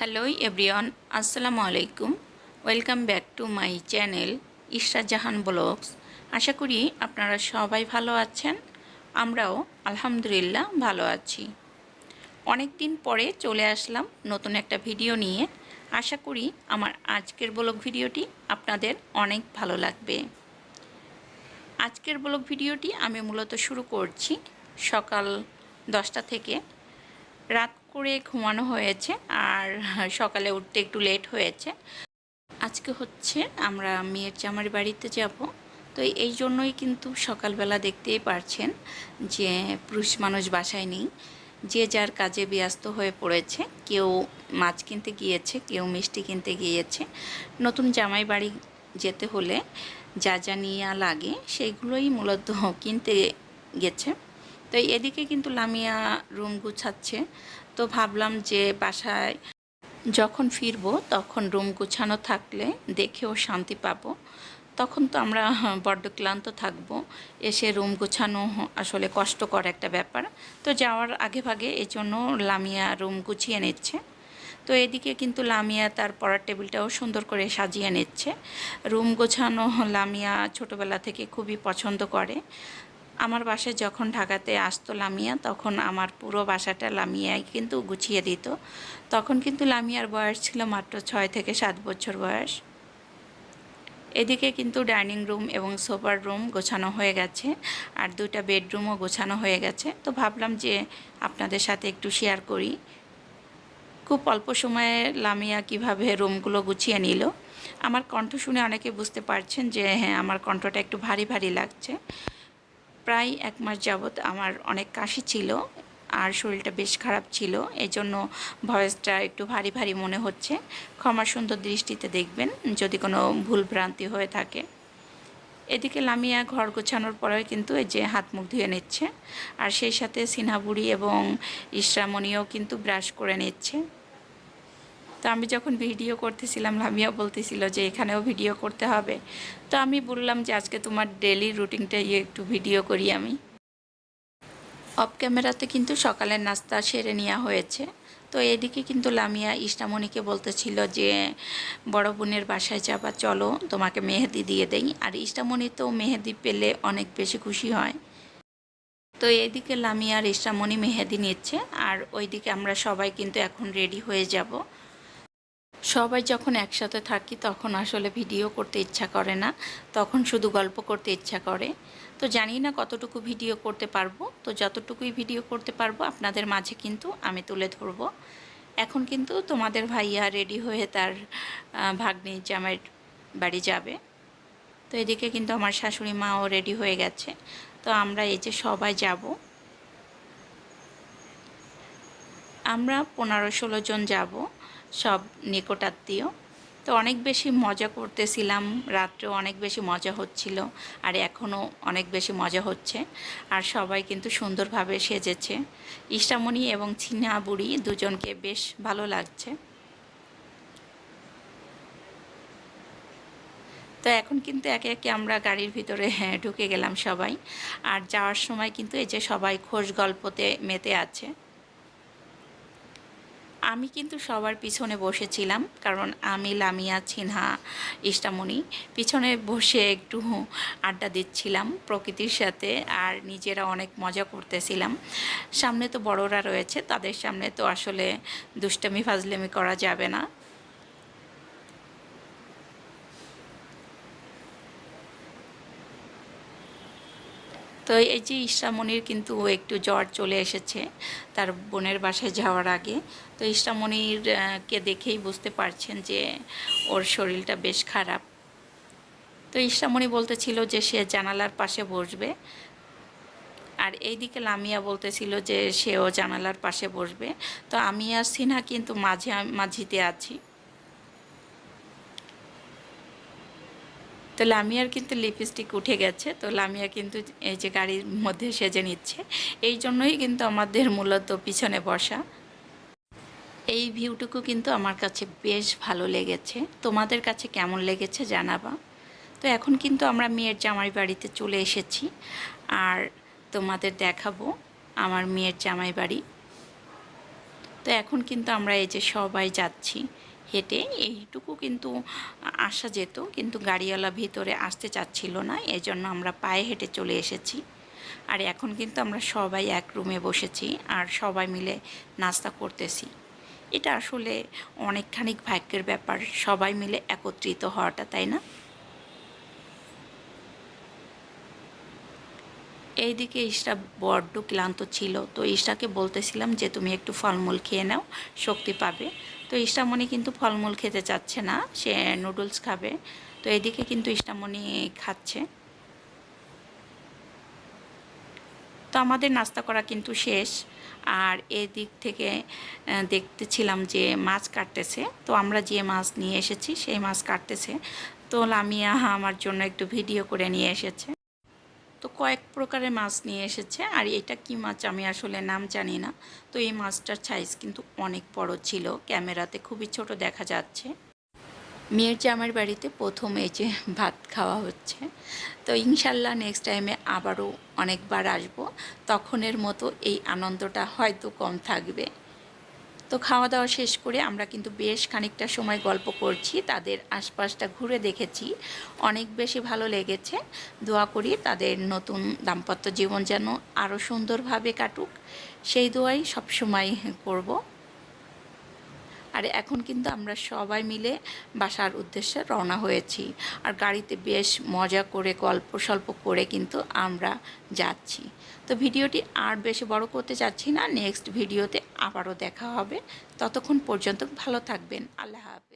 Hello everyone আসসালামু আলাইকুম welcome back to my channel Ishra Jahan vlogs আশা করি আপনারা সবাই ভালো আছেন। আমরাও আলহামদুলিল্লাহ ভালো আছি। অনেক দিন পরে চলে আসলাম নতুন একটা ভিডিও নিয়ে। আশা করি আমার আজকের ব্লগ ভিডিওটি আপনাদের অনেক ভালো লাগবে। আজকের ব্লগ ভিডিওটি আমি মূলত শুরু করছি সকাল দশটা থেকে। রাত করে ঘুমানো হয়েছে আর সকালে উঠতে একটু লেট হয়েছে। আজকে হচ্ছে আমরা মেয়ের জামার বাড়িতে যাব। তো এই জন্যই কিন্তু সকালবেলা দেখতেই পারছেন যে পুরুষ মানুষ বাসায় নেই। যে যার কাজে ব্যস্ত হয়ে পড়েছে, কেউ মাছ কিনতে গিয়েছে, কেউ মিষ্টি কিনতে গিয়েছে। নতুন জামাই বাড়ি যেতে হলে যা যা নিয়ে লাগে সেইগুলোই মূলত কিনতে গেছে। তো এদিকে কিন্তু লামিয়া রুম গুছাচ্ছে। তো ভাবলাম যে বাসায় যখন ফিরবো, তখন রুম গুছানো থাকলে দেখেও শান্তি পাবো। তখন তো আমরা বড্ড ক্লান্ত থাকব। এসে রুম গুছানো আসলে কষ্টকর একটা ব্যাপার। তো যাওয়ার আগে ভাগে এই জন্য লামিয়া রুম গুছিয়ে নিচ্ছে। তো এদিকে কিন্তু লামিয়া তার পড়ার টেবিলটাও সুন্দর করে সাজিয়ে নিচ্ছে। রুম গোছানো লামিয়া ছোটোবেলা থেকে খুবই পছন্দ করে। আমার বাসায় যখন ঢাকাতে আসতো লামিয়া, তখন আমার পুরো বাসাটা লামিয়াই কিন্তু গুছিয়ে দিত। তখন কিন্তু লামিয়ার বয়স ছিল মাত্র ছয় থেকে সাত বছর বয়স। এদিকে কিন্তু ডাইনিং রুম এবং সোফার রুম গোছানো হয়ে গেছে আর দুইটা বেডরুমও গোছানো হয়ে গেছে। তো ভাবলাম যে আপনাদের সাথে একটু শেয়ার করি। খুব অল্প সময়ে লামিয়া কীভাবে রুমগুলো গুছিয়ে নিল? আমার কণ্ঠ শুনে অনেকে বুঝতে পারছেন যে হ্যাঁ আমার কণ্ঠটা একটু ভারী ভারী লাগছে। প্রায় এক মাস যাবৎ আমার অনেক কাশি ছিল আর শরীরটা বেশ খারাপ ছিল। এই জন্য ভয়েসটা একটু ভারী ভারী মনে হচ্ছে। ক্ষমা সুন্দর দৃষ্টিতে দেখবেন যদি কোনো ভুল ভ্রান্তি হয়ে থাকে। এদিকে লামিয়া ঘর গোছানোর পরেও কিন্তু এই যে হাত মুখ ধুয়ে নিচ্ছে। আর সেই সাথে সিনহাবুড়ি এবং ইসরামণিও কিন্তু ব্রাশ করে নিচ্ছে। তো আমি যখন ভিডিও করতেছিলাম, লামিয়া বলতেছিল যে এখানেও ভিডিও করতে হবে। তো আমি বললাম যে আজকে তোমার ডেলি রুটিনটা ইয়ে একটু ভিডিও করি আমি। অফ ক্যামেরাতে কিন্তু সকালের নাস্তা সেরে নেওয়া হয়েছে। তো এদিকে কিন্তু লামিয়া ইষ্টামণিকে বলতেছিল যে, বড় বোনের বাসায় যাবা, চলো, তোমাকে মেহেদি দিয়ে দেই। আর ইষ্টামণি তো মেহেদি পেলে অনেক বেশি খুশি হয়। তো এদিকে লামিয়া আর ইষ্টামণি মেহেদি নিচ্ছে, আর ওইদিকে আমরা সবাই কিন্তু এখন রেডি হয়ে যাব। সবাই যখন একসাথে থাকি তখন আসলে ভিডিও করতে ইচ্ছা করে না, তখন শুধু গল্প করতে ইচ্ছা করে। তো জানি না কতটুকু ভিডিও করতে পারব, তো যতটুকুই ভিডিও করতে পারব আপনাদের মাঝে কিন্তু আমি তুলে ধরবো। এখন কিন্তু তোমাদের ভাইয়া রেডি হয়ে তার ভাগ্নি জামাইয়ের বাড়ি যাবে। তো এদিকে কিন্তু আমার শাশুড়ি মাও রেডি হয়ে গেছে। তো আমরা এই যে সবাই যাব আমরা পনেরো ষোলো জন যাব, সব নিকটাত্মীয়। তো অনেক বেশি মজা করতেছিলাম রাত্রেও অনেক বেশি মজা হচ্ছিল, আর এখনও অনেক বেশি মজা হচ্ছে। আর সবাই কিন্তু সুন্দরভাবে সেজেছে। ইষ্টামণি এবং ছিনা বুড়ি দুজনকে বেশ ভালো লাগছে। তো এখন কিন্তু একে একে আমরা গাড়ির ভিতরে ঢুকে গেলাম সবাই। আর যাওয়ার সময় কিন্তু এই যে সবাই খোশ গল্পতে মেতে আছে। আমি কিন্তু সবার পিছনে বসেছিলাম, কারণ আমি, লামিয়া চিনহা ইষ্টামণি পিছনে বসে একটু আড্ডা দিচ্ছিলাম প্রকৃতির সাথে আর নিজেরা অনেক মজা করতেছিলাম। সামনে তো বড়রা রয়েছে, তাদের সামনে তো আসলে দুষ্টামি, ফাজলেমি করা যাবে না। তো এই যে ইসরামণির কিন্তু একটু জ্বর চলে এসেছে তার বোনের বাসায় যাওয়ার আগে। তো ইসরামণির কে দেখেই বুঝতে পারছেন যে ওর শরীরটা বেশ খারাপ। তো ইসরামণি বলতেছিল যে সে জানালার পাশে বসবে। আর এইদিকে লামিয়া বলতেছিল যে সেও জানালার পাশে বসবে। তো আমি আর সিনহা কিন্তু মাঝে, মাঝিতে আছি। তো লামিয়ার কিন্তু লিপস্টিক উঠে গেছে। তো লামিয়া কিন্তু এই যে গাড়ির মধ্যে সেজে নিচ্ছে। এই জন্যই কিন্তু আমাদের মূলত পিছনে বসা। এই ভিউটুকু কিন্তু আমার কাছে বেশ ভালো লেগেছে। তোমাদের কাছে কেমন লেগেছে জানাবা। তো এখন কিন্তু আমরা মেয়ের জামাই বাড়িতে চলে এসেছি। আর তোমাদের দেখাবো আমার মেয়ের জামাই বাড়ি। তো এখন কিন্তু আমরা এই যে সবাই যাচ্ছি। হেঁটে এইটুকু কিন্তু আসা যেত, কিন্তু গাড়িওয়ালা ভিতরে আসতে চাচ্ছিল না এই জন্য আমরা পায়ে হেঁটে চলে এসেছি। আর এখন কিন্তু আমরা সবাই এক রুমে বসেছি আর সবাই মিলে নাস্তা করতেছি। এটা আসলে অনেকখানিক ভাগ্যের ব্যাপার, সবাই মিলে একত্রিত হওয়াটা, তাই না? এইদিকে ইশরা বড্ড ক্লান্ত ছিল। তো ইশরাকে বলতেছিলাম যে, তুমি একটু ফলমূল খেয়ে নাও, শক্তি পাবে। তো ইষ্টামণি কিন্তু ফলমূল খেতে চাচ্ছে না, সে নুডলস খাবে। তো এদিকে কিন্তু ইষ্টামণি খাচ্ছে। তো আমাদের নাস্তা করা কিন্তু শেষ। আর এদিক থেকে দেখতেছিলাম যে মাছ কাটতেছে। তো আমরা যে মাছ নিয়ে এসেছি, সেই মাছ কাটতেছে। তো লামিয়া আমার জন্য একটু ভিডিও করে নিয়ে এসেছে। তো কয়েক প্রকারের মাছ নিয়ে এসেছে। আর এটা কি মাছ আমি আসলে নাম জানি না। তো এই মাছটার সাইজ কিন্তু অনেক বড় ছিল। ক্যামেরাতে খুবই ছোট দেখা যাচ্ছে। মেয়ের জামার বাড়িতে প্রথম এই যে ভাত খাওয়া হচ্ছে। তো ইনশাল্লাহ নেক্সট টাইমে আবারও অনেকবার আসব। তখনের মতো এই আনন্দটা হয়তো কম থাকবে। তো খাওয়া দাওয়া শেষ করে আমরা কিন্তু বেশ খানিকটা সময় গল্প করছি, তাদের আশপাশটা ঘুরে দেখেছি। অনেক বেশি ভালো লেগেছে। দোয়া করি তাদের নতুন দাম্পত্য জীবন যেন আরও সুন্দরভাবে কাটুক। সেই দোয়াই সবসময় করব। আর এখন কিন্তু আমরা সবাই মিলে বাসার উদ্দেশ্যে রওনা হয়েছি। আর গাড়িতে বেশ মজা করে, গল্প স্বল্প করে কিন্তু আমরা যাচ্ছি। তো ভিডিওটি আর বেশি বড় করতে চাচ্ছি না। নেক্সট ভিডিওতে আবারও দেখা হবে। ততক্ষণ পর্যন্ত ভালো থাকবেন। আল্লাহ হাফেজ।